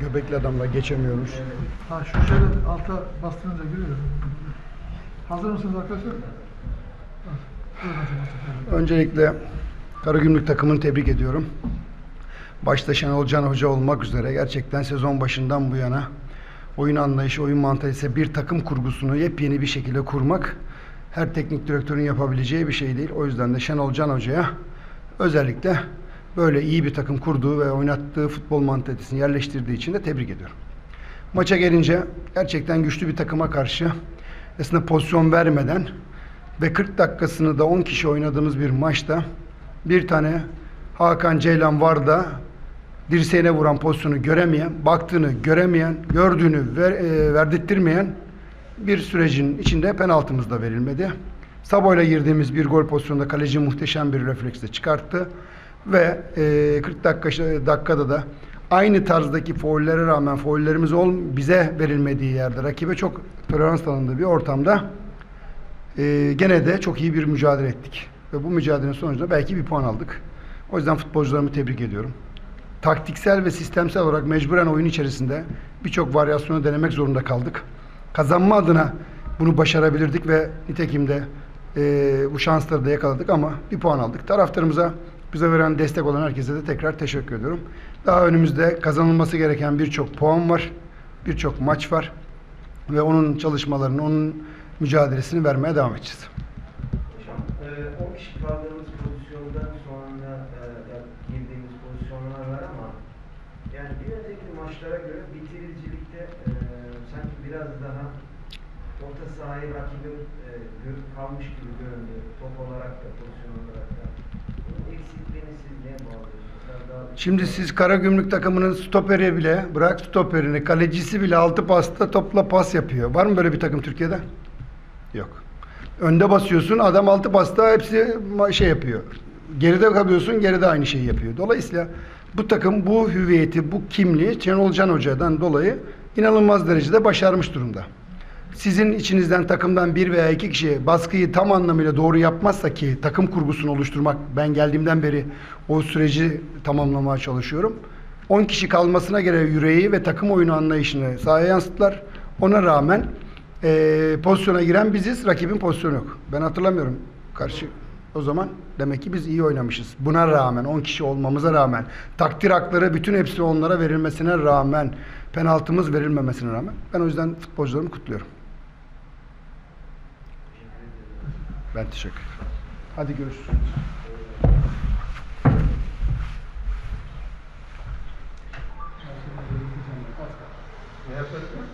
Göbekli adamla geçemiyoruz. Ha şu şöyle alta bastırınca giriyor. Hazır mısınız arkadaşlar? Öncelikle Karagümrük takımını tebrik ediyorum. Başta Şenol Can Hoca olmak üzere gerçekten sezon başından bu yana oyun anlayışı, oyun mantalitesi, bir takım kurgusunu yepyeni bir şekilde kurmak her teknik direktörün yapabileceği bir şey değil. O yüzden de Şenol Can Hoca'ya özellikle böyle iyi bir takım kurduğu ve oynattığı futbol mantalitesini yerleştirdiği için de tebrik ediyorum. Maça gelince gerçekten güçlü bir takıma karşı aslında pozisyon vermeden ve 40 dakikasını da 10 kişi oynadığımız bir maçta bir tane Hakan Ceylan var da dirseğine vuran pozisyonu göremeyen, baktığını göremeyen, gördüğünü ver, e, verdirttirmeyen bir sürecin içinde penaltımız da verilmedi. Sabo'yla girdiğimiz bir gol pozisyonunda kaleci muhteşem bir refleksle çıkarttı. Ve e, 40 dakika, dakikada da aynı tarzdaki faullere rağmen faullerimiz ol, bize verilmediği yerde rakibe çok tolerans tanındığı bir ortamda e, gene de çok iyi bir mücadele ettik. Ve bu mücadelenin sonucunda belki bir puan aldık. O yüzden futbolcularımı tebrik ediyorum. Taktiksel ve sistemsel olarak mecburen oyun içerisinde birçok varyasyonu denemek zorunda kaldık. Kazanma adına bunu başarabilirdik ve nitekim de e, bu şansları da yakaladık ama bir puan aldık. Taraftarımıza bize veren destek olan herkese de tekrar teşekkür ediyorum. Daha önümüzde kazanılması gereken birçok puan var, birçok maç var ve onun çalışmalarını, onun mücadelesini vermeye devam edeceğiz. Hocam, e, 10 kişi kaldığımız pozisyondan sonra e, girdiğimiz pozisyonlar var ama yani bir önceki maçlara göre bitiricilikte e, sanki biraz daha orta sahayı rakibin e, kalmış gibi göründü. Top olarak da pozisyon olarak da. Bunun eksikliğini siz neye bağlıyorsunuz? Biraz daha- Şimdi siz Karagümrük takımının stoperi bile, bırak stoperini, kalecisi bile altı pasta topla pas yapıyor. Var mı böyle bir takım Türkiye'de? Yok. Önde basıyorsun, adam altı pasta hepsi şey yapıyor. Geride kalıyorsun, geride aynı şeyi yapıyor. Dolayısıyla bu takım bu hüviyeti, bu kimliği Şenol Can Hoca'dan dolayı inanılmaz derecede başarmış durumda. Sizin içinizden takımdan bir veya iki kişi baskıyı tam anlamıyla doğru yapmazsa ki takım kurgusunu oluşturmak ben geldiğimden beri o süreci tamamlamaya çalışıyorum. 10 kişi kalmasına göre yüreği ve takım oyunu anlayışını sahaya yansıttılar. Ona rağmen eee, pozisyona giren biziz, rakibin pozisyonu yok. Ben hatırlamıyorum karşı o zaman demek ki biz iyi oynamışız. Buna rağmen 10 kişi olmamıza rağmen takdir hakları bütün hepsi onlara verilmesine rağmen penaltımız verilmemesine rağmen ben o yüzden futbolcularımı kutluyorum. Ben teşekkür ederim. Hadi görüşürüz. Ne yapalım?